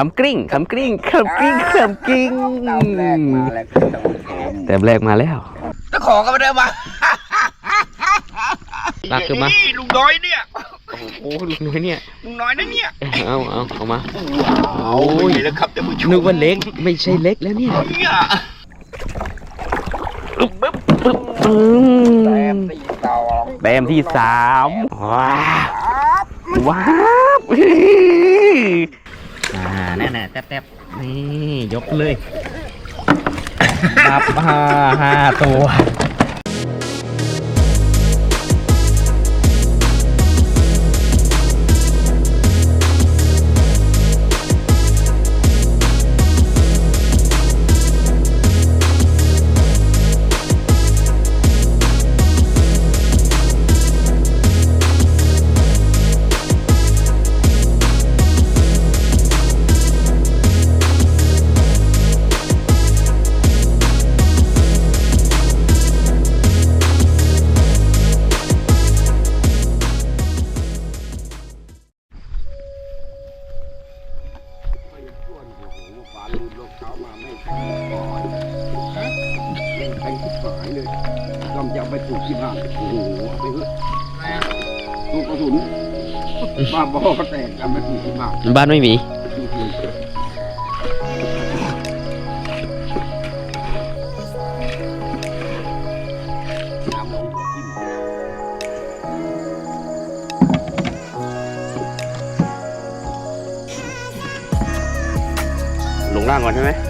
ขำกริ้งขำกริ้งขำกริ้งขำกริ้งตามแรกมาแล้วครับท่านผู้ชมแต่แรกมาแล้วตะขอก็ไม่ได้มาลากขึ้นมานี่ลุงน้อยเนี่ยโอ้ลูกน้อยเนี่ยลุงน้อยนะเนี่ยเอาเอาเอามาเอาโอ้ยไปเลยครับท่านผู้ชมนึกว่าเล็กไม่ใช่เล็กแล้วเนี่ยเนี่ยปึ๊บปึ๊บปึ๊บอืแต้มมสี่สองแต้มที่สามว้าวครับว้าว อ่าแน่ะแต๊บๆนี่ ยกเลย บับห้าห้าตัว บ้านไม่มีหลงล่างก่อนใช่ไหม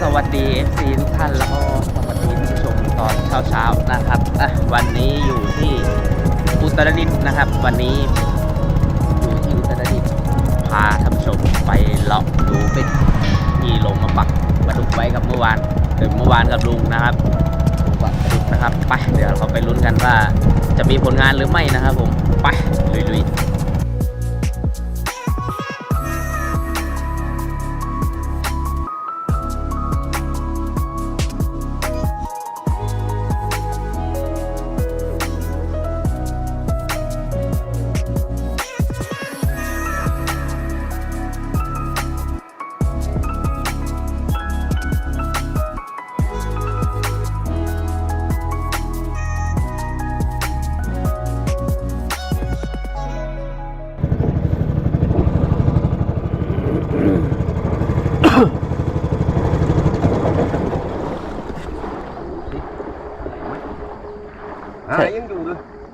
สวัสดี FC ทุกท่านแล้วก็สวัสดีผู้ชมตอนเช้าๆนะครับอะวันนี้อยู่ที่อุตรดิตถ์นะครับ วันนี้อยู่ที่อุตรดิตถ์พาท่านผู้ชมไปเลาะดูเป็ดที่ลงมาปักปลาดุกไว้กับเมื่อวานถึงเมื่อวานกับลุงนะครับดูว่าปลาดุกนะครับไปเดี๋ยวเราไปลุ้นกันว่าจะมีผลงานหรือไม่นะครับผมไปลุยๆ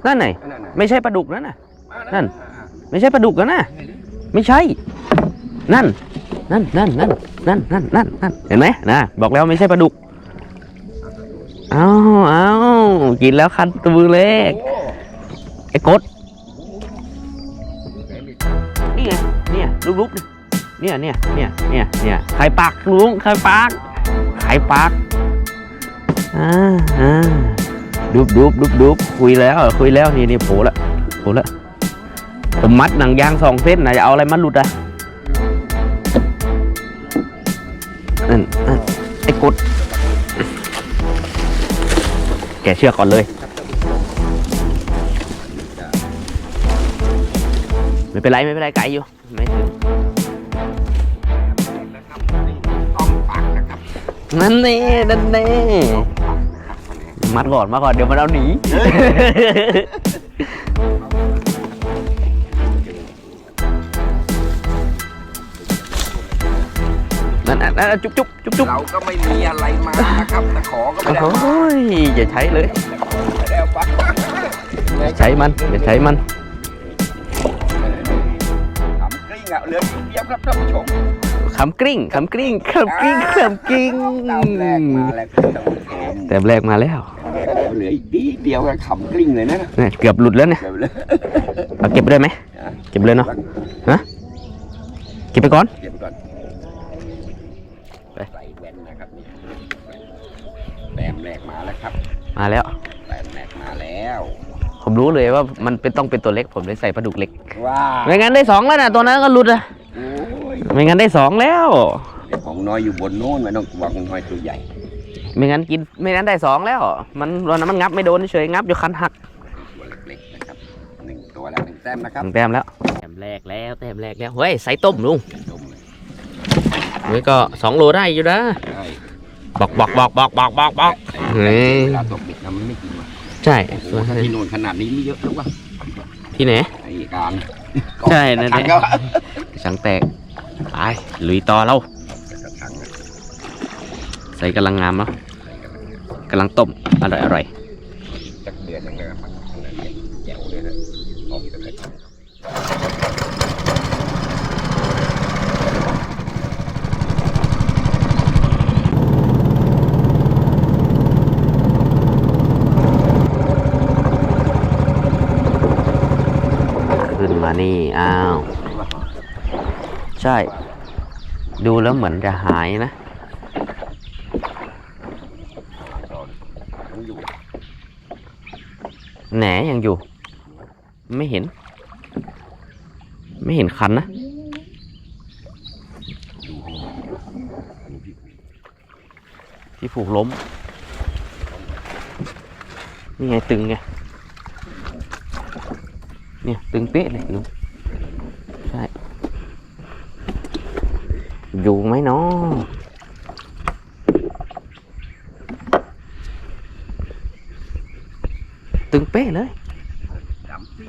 นั่นไงนั่นน่ะไม่ใช่ปลาดุกนั่นน่ะมานั่นอ่าไม่ใช่ปลาดุกแล้วนะไม่ใช่ นั่น นั่นนั่นนั่นนั่นนั่นนั่นนั่นเห็นไหมนะบอกแล้วไม่ใช่ปลาดุกเอาเอากินแล้วคันตัวเล็กโอ้ไอ้กดนี่ไงเนี่ยลุกๆเนี่ยเนี่ยเนี่ยเนี่ยเนี่ยไข่ปากลุงไข่ปากไข่ปากอ่าอ่า ดุบดุบดุบดุบคุยแล้วคุยแล้วนี่นี่โผล่ละโผล่ละผมมัดหนังยางสองเส้นนะจะเอาอะไรมัดหลุดอะนั่นไอ้กดแกเชือกก่อนเลย ไม่เป็นไรไม่เป็นไรไก่อยู่ไม่ถึงนั่นนั่นเน่นนเน่ มัดก่อนมาก่อนเดี๋ยวมันเอาหนี นั่นนั่นนั่นจุ๊บจุ๊บจุ๊บจุ๊บเราก็ไม่มีอะไรมานะครับตะขอก็ไม่โอ้ได้โหมาอย่าใช้เลย ไม่ได้เอาปักอย่าใช้มันอย่าใช้มันทำกลิ้งอะเหลือนิดเดียวครับท่านผู้ชมขำกริ้งขำกริ้งขำกริ้งขำกริ้ง ตามแรกมาแล้วครับท่านผู้ชม แต่แรกมาแล้ว เหลืออีกนิดเดียวก็ขำกลิ้งเลยนะเนี่ยเกือบหลุดแล้วเนี่ยเดี๋ยวเลยเอาเก็บไปได้ไหมเก็บเลยเนาะเก็บไปก่อนเก็บก่อนไปใส่แว่นนะครับนี่แต้มแรกมาแล้วครับ มาแล้วแต้มแรกมาแล้ว ผมรู้เลยว่ามันเป็นต้องเป็นตัวเล็กผมเลยใส่ปลาดุกเล็กว้าไม่งั้นได้สองแล้วนะตัวนั้นก็หลุดอะโอ้ยไม่งั้นได้สองแล้วเดี๋ยวของน้อยอยู่บนโน้นไม่ต้องกลัวงูน้อยตัวใหญ่ ไม่งั้นกินไม่งั้นได้สองแล้ว มันวันนั้นมันงับไม่โดนเฉยงับอยู่คันหักตัวเล็กๆนะครับหนึ่งตัวแล้วหนึ่งแต้มนะครับถึงแต้มแล้วแต้มแรกแล้วแต้มแรกแล้วเฮ้ยใส่ต้มลุงดมเลยนี่ก็สองโลได้อยู่นะใช่บอกบอกบอกบอกบอกบอกบอกเฮ้ยเวลาตกเบ็ดนะมันไม่กินว่ะใช่โอ้โหที่โน่นขนาดนี้ไม่เยอะหรอกวะที่ไหนไอ้การใช่นั่นแหกละระสังแตกไปลุยต่อเราชังนะใส่กำลังงามเนาะ กำลังต้ม อร่อยอร่อยจักเดือนหนึงนะครับมันขนาดนี้แจ๋วเลยนะออกจะชังขึ้นมานี่ อ้าว ใช่ ดูแล้วเหมือนจะหายนะ ต้องอยู่ แหนยังอยู่ ไม่เห็น ไม่เห็นคันนะที่ผูกล้ม นี่ไงตึงไง เนี่ยตึงเป๊ะเลยลุงใช่ อยู่ไหมเนาะ ตึงเป๊ะเลยดำสิ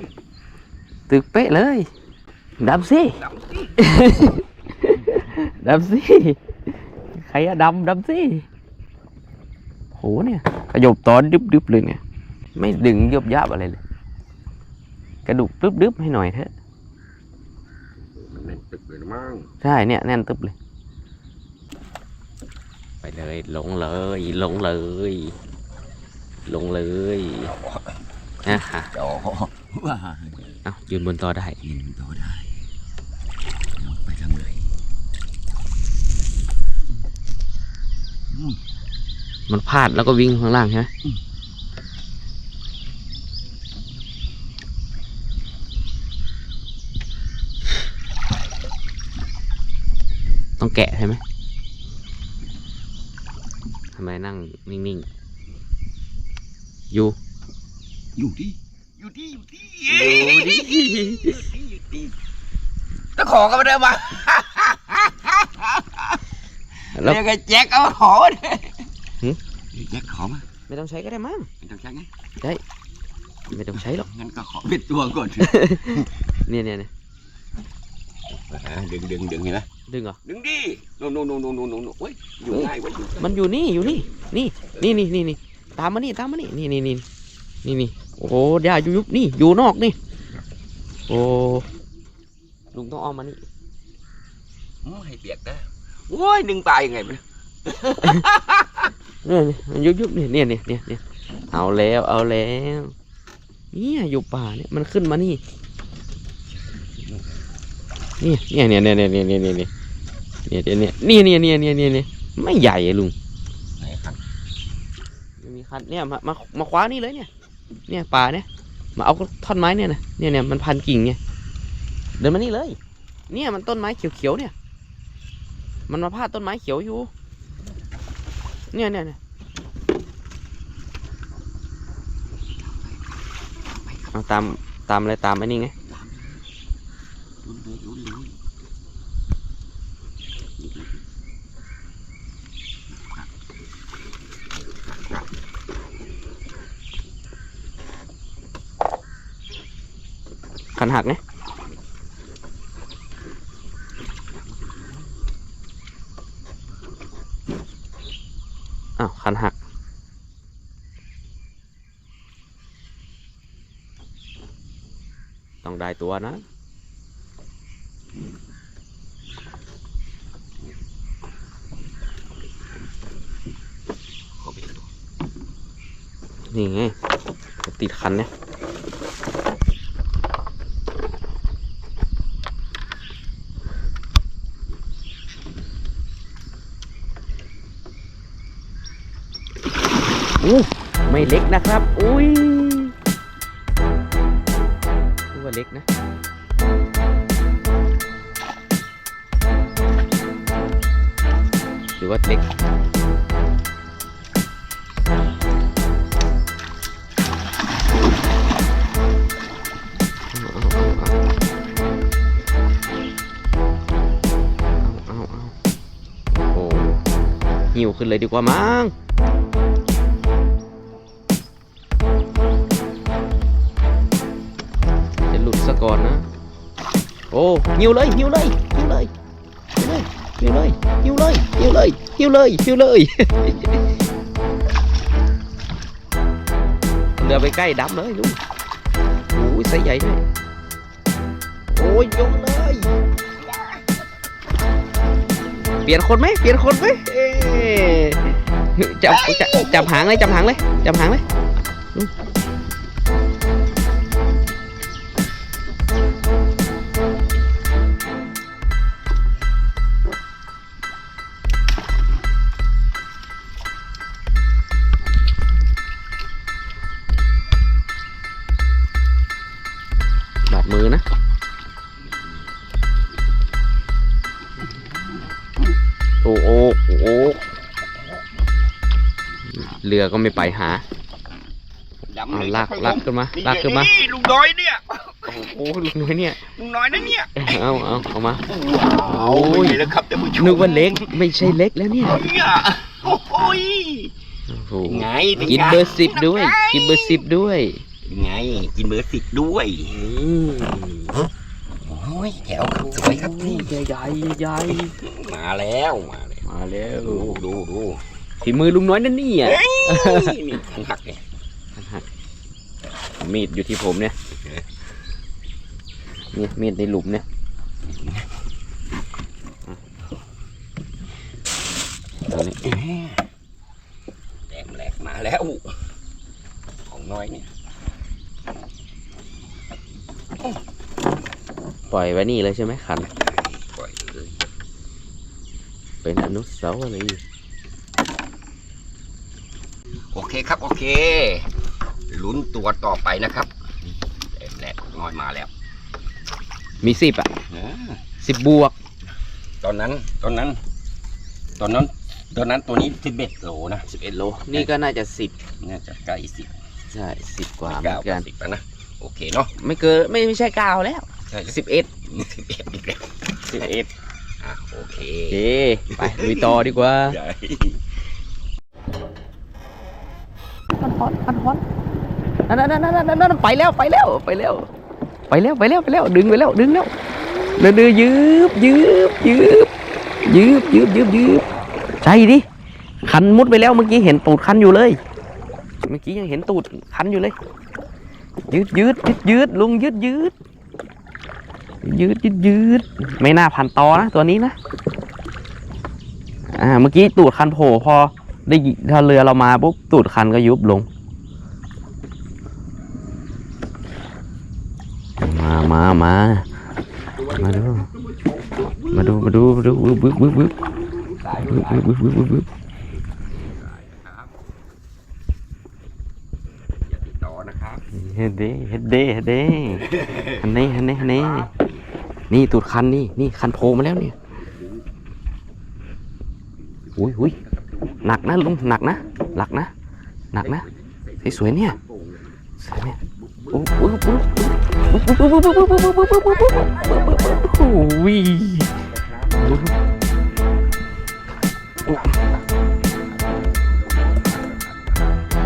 ตึงเป๊ะเลยดำสิดำสิดำสิใครอะดำดำสิโหเนี่ยขยบตอนดึบดึบเลยเนี่ย ไม่ดึงยบยับอะไรเลย กระดูกดึบดึบให้หน่อยเถอะมันแน่นตึกเลยมั้งใช่เนี่ยแน่นตึบเลย ไปเลยลงเลยลงเลย ลงเลยนะฮะอ๋อว้าเอายืนบนต่อได้กินตัวได้ลงไปทางไหนมันพลาดแล้วก็วิ่งข้างล่างใช่ไหมต้องแกะใช่ไหมทำไมนั่งนิ่งๆ อยู่อยู่ที่อยู่ที่อยู่ที่อยู่ดิอยู่ที่อยู่ที่ตะขอกันมาได้มาแล้วเรียกไอ้แจ็คเอามาขอเลยหึแจ็คขอมาไม่ต้องใช้ก็ได้มั้งไม่ต้องใช้ไงไม่ต้องใช้หรอกงั้นก็ขอเป็นตัวก่อนเนี่ยเนี่ยเนี่ยอ่าดึงดึงดึงเห็นไหมดึงเหรอดึงดิโน่นโน่นโน่นโน่นโน่นโน่นโอ้ยอยู่ง่ายเวะอยู่มันอยู่นี่อยู่นี่นี่นี่นี่นี่นี่ ตามมานี่ตามมานี่นี่นี่นี่นี่นี่โอ้โหอย่าอยู่ยุบนี่อยู่นอกนี่ โอ้ลุงต้องอ้อมมานี่โอ้ยให้เปียกนะโอ้ยดึงตายยังไงไปเนี่ยเนี่ยมันยุบยุบเนี่ยเนี่ยเนี่ยเนี่ยเนี่ยเอาแล้วเอาแล้วเนี่ยอยู่ป่าเนี่ยมันขึ้นมานี่เนี่ยเนี่ยเนี่ยเนี่ยเนี่ยเนี่ยเนี่ยเนี่ยเนี่ยเนี่ยเนี่ยเนี่ยเนี่ยเนี่ยเนี่ยไม่ใหญ่อะลุง ไหนครับ ไม่มี คันเนี่ยมามามาคว้านี่เลยเนี่ย เนี่ยป่าเนี่ย มาเอาท่อนไม้เนี่ยนะเนี่ยเนี่ยมันพันกิ่งเนี่ยเดินมานี่เลย เนี่ยมันต้นไม้เขียวๆเนี่ย มันมาพาดต้นไม้เขียวอยู่ เนี่ยเนี่ยเนี่ยเอาตามตามอะไรตามไอ้นี่ไง ลุ้นเลยลุ้นเลย คั นหักเนี่ยอ้าวคันหัก ต้องได้ตัวนะขอเป็นตัวนี่ไงติดคันเนี่ยอู้ไม่เล็ก นะครับ อุ้ยถือว่าเล็กนะนรือว่าเล็กโอ้หิวขึ้นเลยดีกว่ามั้ง อ้หิวเลยหิวเลยหิวเลยหิวเลยหิวเลยหิวเลยหิวเลยหิวเลยเลยเรือไปใกล้ดำเลยลุงโอ้ยไซส์ใหญ่ด้วยโอ้ยโยนเลย เปลี่ยนคนไหมเปลี่ยนคนไหมเอ๊ะจับจับจับหางเลยจับหางเลยจับหางเลย อก็ไม่ไปหาดำเอาเลยลากลากขึ้นมาลากขึ้นมานี่ลุงน้อยเนี่ยโอ้โหลุงน้อยเนี่ยลุงน้อยนะเนี่ยเอาเอาเอามาเอาโอ้ยไปเลยครับท่านผู้ชมนึกว่าเล็กไม่ใช่เล็กแล้วเนี่ยเนี่ยโอ้โหยโอ้โหไงป็กินไงเบอร์สิบด้วย กินเบอร์สิบด้วยเป็นไงกินเบอร์สิบด้วยอืมโอ้ยแถวครับสวยครับนี่ใหญ่ใหญ่ใหญ่มาแล้วมาแล้วมาแล้วดูดูดู ฝีมือลุงน้อยนั่นนี่อะเฮ้ยมีขันหักเนี่ยมีดอยู่ที่ผมเนี่ยนี่มีดในหลุมเนี่ยตัวนี้แต้มแหลกมาแล้ว ของน้อยเนี่ยปล่อยไว้นี่เลยใช่ไหมขัน ปล่อยเลย เป็นอนุสาวรีย์ โอเคครับ โอเค ลุ้นตัวต่อไปนะครับแต้มแหลกน้อยมาแล้วมีสิบอะอ่าสิบบวก ตอนนั้นตอนนั้น ตอนนั้น ตอนนั้นตัวนี้สิบเอ็ดโลนะสิบเอ็ดโล นี่ก็น่าจะสิบน่าจะใกล้สิบใช่สิบกว่าเหมืเก้าอนกันสิบแล้วนะโอเคเนาะไม่เกินไม่ไม่ใช่เก้าแล้วใช่สิบเอ็ดสิบเอ็ดอีกแล้วสิบเอ็ดอะโอเคโอเค ไปลุยต่อดีกว่าใหญ่ มันฮอนมันฮอนนั่นนั่นนั่นนั่นนั่นไปแล้วไปแล้วไปแล้ว ไปแล้วไปแล้วไปแล้วดึงไปแล้วดึงแล้วเดินเดินยืบยืบยืบยืบยืบยืบยืบใช่ดิคันมุดไปแล้วเมื่อกี้เห็นตูดคันอยู่เลย เมื่อกี้ยังเห็นตูดคันอยู่เลย ยืดยืดยืดยืดลุงยืดยืดยืดยืดยืดไม่น่าพันตอนะตัวนี้นะอ่าเมื่อกี้ตูดคันโผล่พอ ได้ยิถ้าเรือเรามาปุ๊บตูดคันก็ยุบลง มามามามาดู มาดูมาดูมาดูบึ๊บบึ๊บบึ๊บบึ๊บสายบึ๊บสายบึ๊บบึ๊บบึ๊บบึ๊บครับอย่าติดต่อนะครับเฮ็ดเด้เฮ็ดเด้เฮ็ดเด้ฮันนี่ฮันนี่ฮันนี่นี่ตูดคันนี่นี่คันโผล่มาแล้วนี่อุ้ยอุ้ย หนักนะลุงหนักนะ หนักนะ หนักนะสวยเนี่ยสวยเนี่ยโอ้โหโ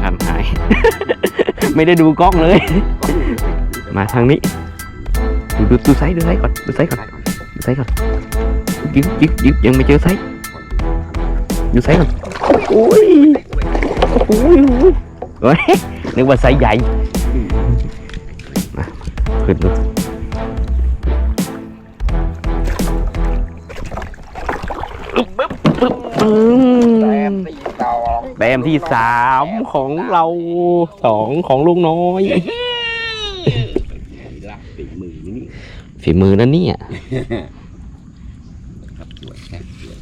หันหาย ไม่ได้ดูกล้องเลย มาทางนี้ ดูดูดูไซส์ดูไซส์ก่อน ดูไซส์ก่อน ดูไซส์ก่อน ยึบยึบยึบยังไม่เจอไซส์ ดูไซส์ก่อนโอ้ยโอ้ยโอ้ยเฮ้ยนึกว่าไซส์ใหญ่มาขึ้นดูปึ๊บปึ๊บปึ๊บอืแต้มมตีต่อแต้มที่สามของเราสองของลุงน้อยลากตีมือนี่ฝีมือนั่นเนี่ย ครับสวยแค่สวย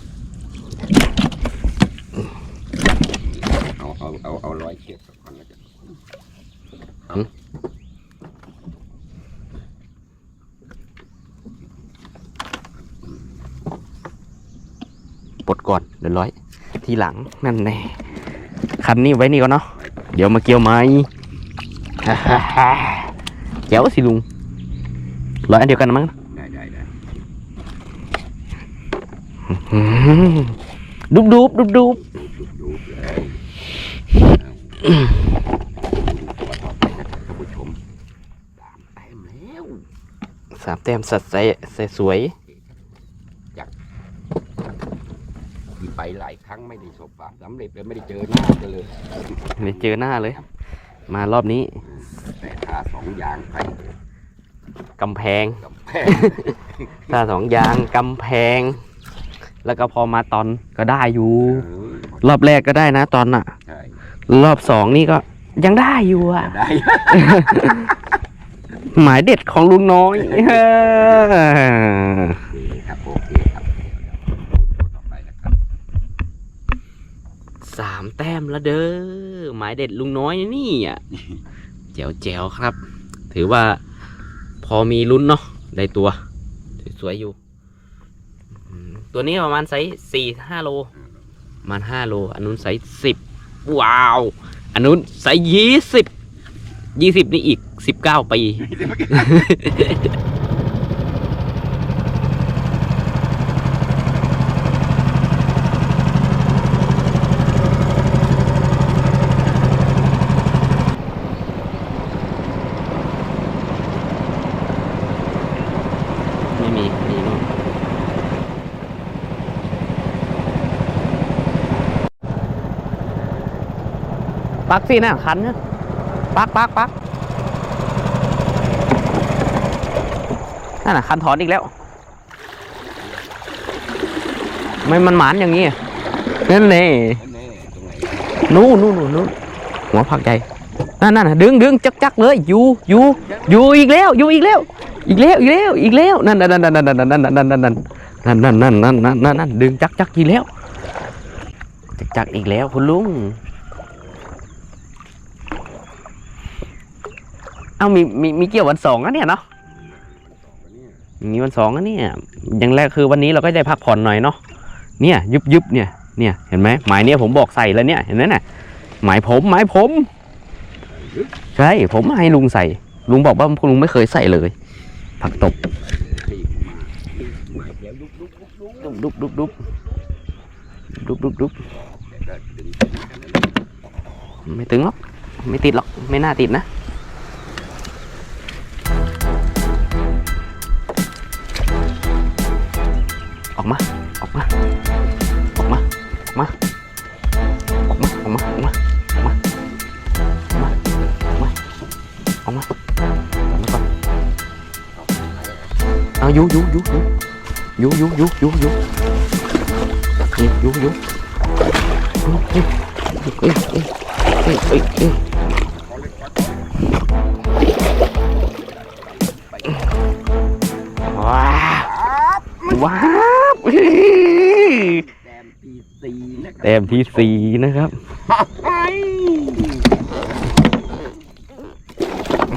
เอาเอาเอาเอาร้อยเชือกก่อนแล้วกันปลดก่อนเดี๋ยวร้อย ทีหลังนั่นแน่คันนี้ไว้นี่ก่อนเนาะเดี๋ยวมาเกี่ยวไหมเจ๋วสิลุงร้อยอันเดียวกันมั้งได้ได้ได้อืมดุบดุบดุบดุบดูเลยท่าน ผู้ชมตามแต้มแล้วสามแต้มสัดใสใสสวยที่ไปหลายครั้งไม่ได้สบความสำเร็จเลยไม่ได้เจอหน้ากันเลยไม่เจอหน้าเลย มารอบนี้ แต่ถ้าสองอย่างไปกำแพงกับแพงถ้าสองยางกำแพง แล้วก็พอมาตอนก็ได้อยู่ รอบแรกก็ได้นะตอนน่ะใช่ รอบสองนี่ก็ยังได้อยู่อะ ได้ หมายเด็ดของลุงน้อยโอเคครับโอเคครับเดี๋ยวเราต่อไปนะครับสามแต้มแล้วเด้อหมายเด็ดลุงน้อยนะนี่อะแจ๋วแจ๋วครับ ถือว่าพอมีลุ้นเนาะได้ตัว สวยๆอยู่อืมตัวนี้ประมาณไซส์สี่ห้าโลประมาณห้าโลอันนู้นไซส์สิบ ว้าว อันนู้นไซส์ยี่สิบยี่สิบนี่อีกสิบเก้าปี ไม่มี มีนู่น ปักสินะคันนี่ปักปักปักนั่นน่ะคันถอนอีกแล้วไม่มันหมานอย่างงี้นั่นแน่แน่ตรงไหนนู่นนู่นนู่นู่หัวผักใหญ่นั่นนั่นดึงดึงจักจักเลยอยู่อยู่อยู่อีกแล้วอยู่อีกแล้ว อีกแล้วอีกแล้วอีกแล้วนั่นนั่นนั่นนั่นนั่นนั่นนั่นนั่นนั่นนั่นนั่นนั่นนั่นนั่นนั่นนั่นดึงจักจักอีกแล้วจักจักอีกแล้วคุณลุง เอ้ามีมีมีเกี่ยววันสองอะเนี่ยเนาะมีวันสองอะเนี่ยอย่างแรกคือวันนี้เราก็ได้พักผ่อนหน่อยเนาะเนี่ยยุบยุบเนี่ยเนี่ยเห็นไหมหมายเนี้ยผมบอกใส่แล้วเนี่ยเห็นไหมน่ะหมายผมหมายผม ใช่ผมให้ลุงใส่ ลุงบอกว่าลุงไม่เคยใส่เลย ผักตบดุบดุบดุบดุบดุบดุบดุบไม่ตึงหรอกไม่ติดหรอกไม่น่าติดนะ ออกมา ออกมา ออกมา ออกมา ออกมา ออกมา ออกมา ออกมา ออกมา ออกมา ออกมาก่อนเอาอยู่อยู่อยู่อยู่อยู่อยู่อยู่อยู่อยู่อยู่อยู่เอ้ยเอ้ยเอ้ยเอ้ยเอ้ยเอ้ย ต้มที่สี่นะครับไอ้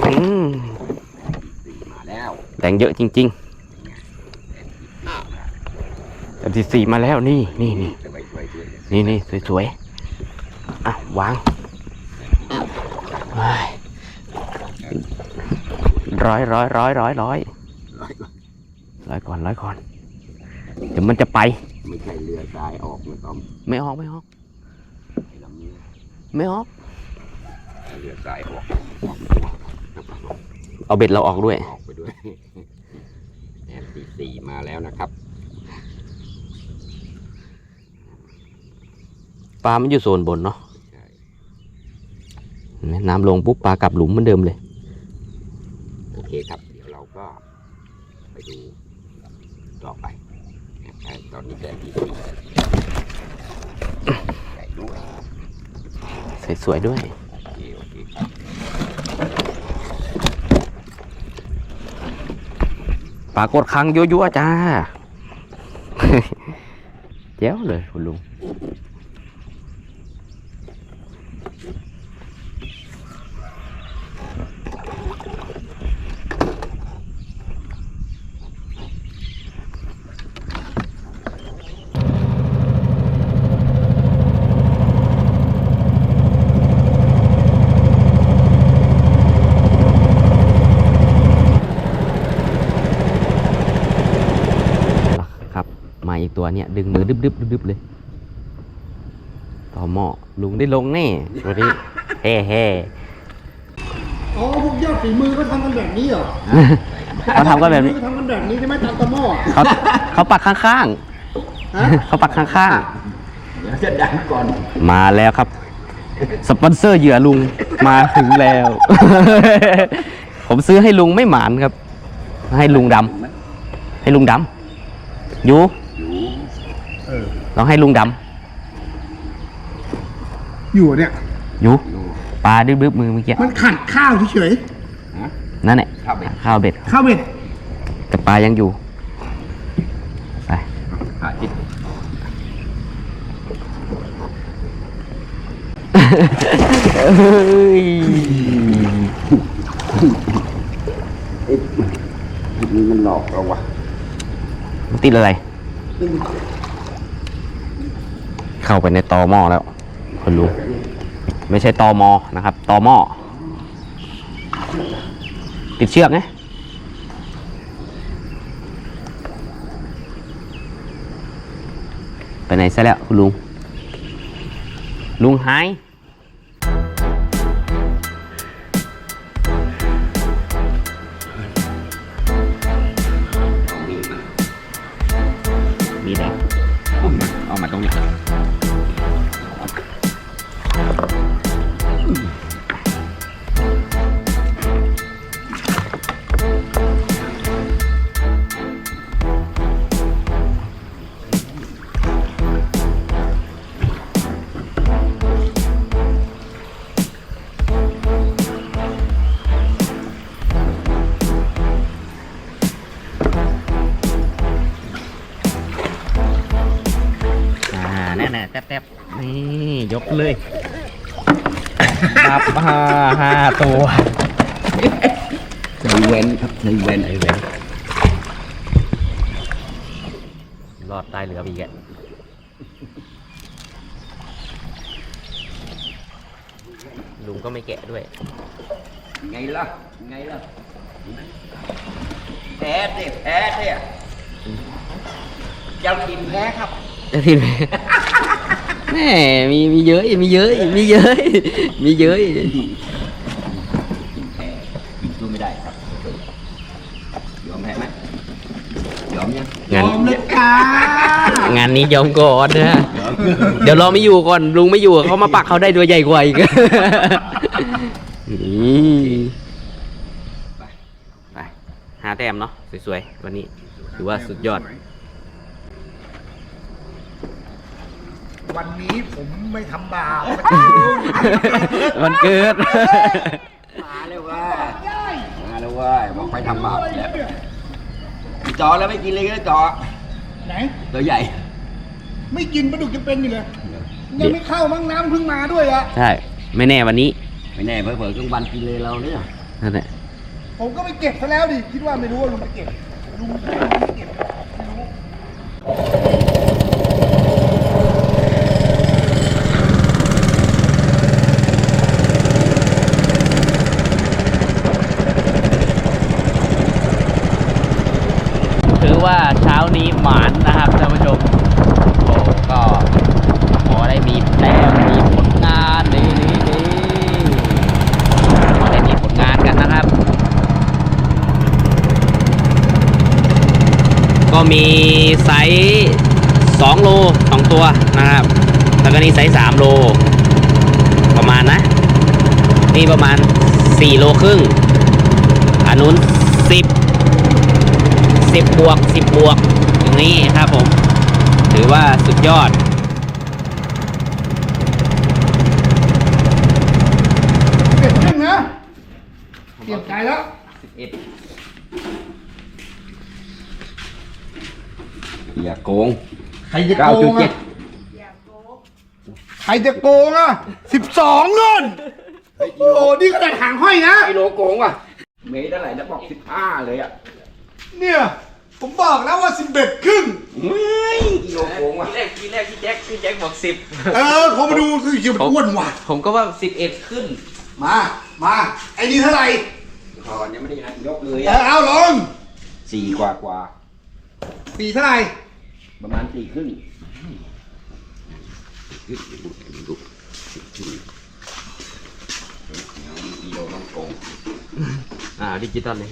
อืมสี่มาแล้วแรงเยอะจริงๆแต้มที่สี่มาแล้วนี่นี่นี่จะไปช่วยด้วยนี่นี่สวยๆอะวางเฮ้ยร้อยร้อยร้อยร้อยร้อยร้อยกว่าร้อยก่อนร้อยก่อนเดี๋ยวมันจะไป ไม่ใช่เรือทรายออกนะต้อมไม่ออกไม่ออกไอ้ลำนี้ไม่ออก เรือทรายออกเอาเบ็ดเราออกด้วย ออกไปด้วยแต้มที่สี่มาแล้วนะครับปลามันอยู่โซนบนเนาะใช่เห็นไหมน้ำลงปุ๊บปลากลับหลุมเหมือนเดิมเลย โอเคครับ เดี๋ยวเราก็ไปดูต่อไปนะครับตอนนี้แต้มที่ สี่ใหญ่ด้วยสวยๆด้วยปรากฏครั้งยั่วๆจ้า แจ๋วเลยคุณลุง อีกตัว เนี่ยดึงมือดึบดึบดึบดึบเลย ต่อหม้อลุงได้ลงแน่วันนี้เฮ่เฮ่อ๋อพวกยอดฝีมือก็ทำกันแบบนี้เหรอเขาทำก็แบบนี้ฝีมือทำกันแบบนี้ใช่ไหมตามตะหม้อเขาเขาปักข้างฮะๆเขาปักข้างเดี๋ยวจะดังก่อนๆมาแล้วครับ สปอนเซอร์เหยื่อลุงมาถึงแล้ว ผมซื้อให้ลุงไม่หมานครับ ให้ลุงดำให้ลุงดำยูอยู่เออ ลองให้ลุงดอยู่เนี่ยำยูอยู่ปลาดึบๆมือเมื่อกี้มันขัดข้าวเฉยฮะนั่นแหละข้าวเบ็ด ข้าวเบ็ดๆข้าวเบ็ดแต่ปลายังอยู่ไปหาจิตเอ้ยเอ๊ะจิตนี้มันหลอกเราวะมันติดอะไร เข้าไปในตอหม้อแล้วคนรู้ไม่ใช่ตอมอนะครับตอหม้อติดเชือกไงไปไหนซะแล้วคุณลุงลุงหาย ต๊บๆนี่ยกเลยรับห้าห้าตัวใจเว้นครับใจเว้นไอ้เว้นรอดใต้เรือไปอีกอะลุงก็ไม่แกะด้วย ไงล่ะไงล่ะแพ้สิแพ้สิเจ้ากินแพ้ครับ จะทีไหม แม่มีมีเยอะอีกมีเยอะอีกมีเยอะอีกมีเยอะอีกกินแพ้กินสู้ไม่ได้ครับยอมแพ้ไหมยอมยังงานพร้อมเลยจ้างานนี้ยอมก่อนนะเดี๋ยวรอไม่อยู่ก่อนลุงไม่อยู่เขามาปักเขาได้ตัวใหญ่กว่าอีกนี่ไปหาแต้มเนาะสวยๆวันนี้ถือว่าสุดยอด วันนี้ผมไม่ทำบาปวันเกิด มาเลยเว่า มาเลยเว่าบอกไปทำบาปแล้วจอแล้วไม่กินเลยก็จอไหนตัวใหญ่ ไม่กินปลาดุกจะเป็นอยู่เลยยังไม่เข้ามั้งน้ำเพิ่งมาด้วยอะใช่ ไม่แน่วันนี้ ไม่แน่เผื่อๆกลางวันกินเลยเราเนี่ยนั่นแหละผมก็ไปเก็บซะแล้วดิคิดว่าไม่รู้ว่าลุงไปเก็บลุงไม่เก็บไม่รู้ ถือว่าเช้านี้หมานนะครับท่านผู้ชม โอ้ก็พอได้มีแต้มมีผลงานนี่นี่นี่พอได้มีผลงานกันนะครับ ก็ มีไซส์2โล2ตัวนะครับ แล้วก็นี่ไซส์3โล ประมาณนะ นี่ประมาณ 4 โลครึ่งอันนู้น 10 10 บวก 10 บวก อย่างนี้ครับผม ถือว่าสุดยอดเก็บขึ้นนะเตรียมใจแล้ว อย่าโกงใครจะโกงอะใครจะโกงอะสิบสองเงินโอ้โหนี่ขนาดหางห้อยนะกิโลโกงว่ะ เมตรเท่าไหร่นะบอกสิบห้าเลยอะ เนี่ย ผมบอกแล้วว่าสิบเอ็ดครึ่งไม่กิโลโกงว่ะทีแรกทีแรกพี่แจ็คพี่แจ็คบอกสิบเออผมมาดูคือเกี่ยวกับอ้วนว่ะ ผมก็ว่าสิบเอ็ดขึ้น มา มา ไอ้นี่เท่าไหร่ตอนยังไม่ได้ยกเลยเออะอเอาลงสี่กว่ากว่า สี่เท่าไหร่ประมาณสี่ครึ่งยึดดูดูดูอีโดต้องโกงอ่าดิจิตอลเลย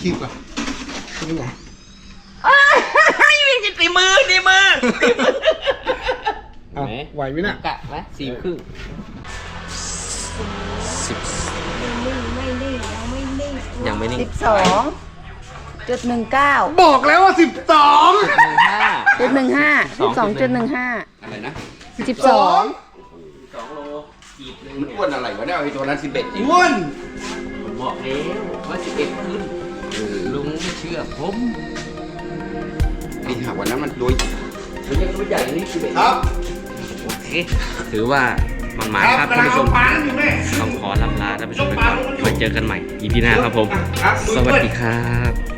คิดก่อนเป็นไงวิ่งตีมือตีมือเอาไหวไหมน่ะกะไหมสี่ครึ่งสิบไม่นิ่งไม่นิ่งยังไม่นิ่งยังไม่นิ่งสิบสอง จุดหนึ่งเก้าบอกแล้วว่าสิบสองหนึ่งห้าจุดหนึ่งห้าสิบสองจุดหนึ่งห้าอะไรนะสิบสองสองโลขีดหนึ่งมันอ้วนอะไรวะเนี่ยไอ้ตัวนั้นสิบเอ็ดอ้วนผมบอกแล้วว่าสิบเอ็ดขึ้นลุงไม่เชื่อผมไอ้หาวันนั้นมันตัวตัวยังตัวใหญ่นี่สิบเอ็ดครับโอเคถือว่ามันหมายครับท่านผู้ชมปลาอยู่แม่ต้องขอลำลาท่านผู้ชมไปก่อนไว้เจอกันใหม่ EP หน้าครับผม สวัสดีครับ